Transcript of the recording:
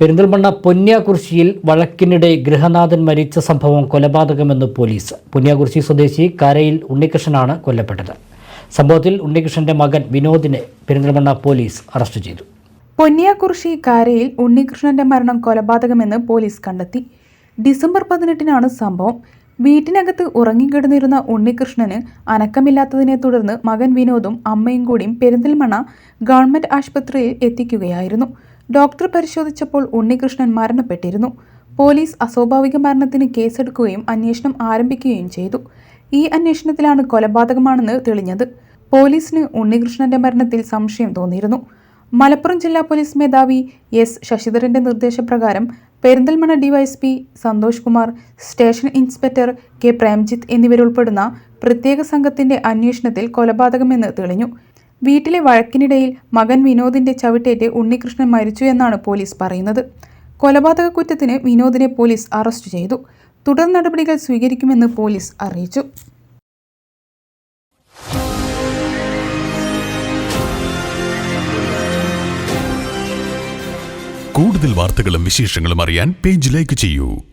പെരിന്തൽമണ്ണ പൊന്നിയാകുർശിയിൽ വഴക്കിനിടെ ഗൃഹനാഥൻ മരിച്ച സംഭവം കൊലപാതകമെന്ന് പോലീസ്. പൊന്നിയാകുർശി സ്വദേശി കരയിൽ ഉണ്ണികൃഷ്ണനാണ് കൊല്ലപ്പെട്ടത്. സംഭവത്തിൽ ഉണ്ണികൃഷ്ണന്റെ മകൻ വിനോദിനെ പെരിന്തൽമണ്ണ പോലീസ് അറസ്റ്റ് ചെയ്തു. പൊന്നിയാകുർശി കാരയിൽ ഉണ്ണികൃഷ്ണന്റെ മരണം കൊലപാതകമെന്ന് പോലീസ് കണ്ടെത്തി. ഡിസംബർ പതിനെട്ടിനാണ് സംഭവം. വീട്ടിനകത്ത് ഉറങ്ങിക്കിടന്നിരുന്ന ഉണ്ണികൃഷ്ണന് അനക്കമില്ലാത്തതിനെ തുടർന്ന് മകൻ വിനോദും അമ്മയും കൂടിയും പെരിന്തൽമണ്ണ ഗവൺമെന്റ് ആശുപത്രിയിൽ എത്തിക്കുകയായിരുന്നു. ഡോക്ടർ പരിശോധിച്ചപ്പോൾ ഉണ്ണികൃഷ്ണൻ മരണപ്പെട്ടിരുന്നു. പോലീസ് അസ്വാഭാവിക മരണത്തിന് കേസെടുക്കുകയും അന്വേഷണം ആരംഭിക്കുകയും ചെയ്തു. ഈ അന്വേഷണത്തിലാണ് കൊലപാതകമാണെന്ന് തെളിഞ്ഞത്. പോലീസിന് ഉണ്ണികൃഷ്ണന്റെ മരണത്തിൽ സംശയം തോന്നിയിരുന്നു. മലപ്പുറം ജില്ലാ പോലീസ് മേധാവി എസ്. ശശിധരന്റെ നിർദ്ദേശപ്രകാരം Perinthalmanna DYSP Santhosh Kumar station inspector K Premjith എന്നിവരുൾപ്പെടുന്ന പ്രത്യേക സംഘത്തിന്റെ അന്വേഷണത്തിൽ കൊലപാതകമെന്ന് തെളിഞ്ഞു. വീട്ടിലെ വഴക്കിനിടയിൽ മകൻ വിനോദിന്റെ ചവിട്ടേറ്റ് ഉണ്ണികൃഷ്ണൻ മരിച്ചു എന്നാണ് പോലീസ് പറയുന്നത്. കൊലപാതക കുറ്റത്തിന് വിനോദിനെ പോലീസ് അറസ്റ്റ് ചെയ്തു. തുടർ നടപടികൾ സ്വീകരിക്കുമെന്ന് പോലീസ് അറിയിച്ചു. കൂടുതൽ വാർത്തകളും വിശേഷങ്ങളും അറിയാൻ പേജ് ലൈക്ക് ചെയ്യൂ.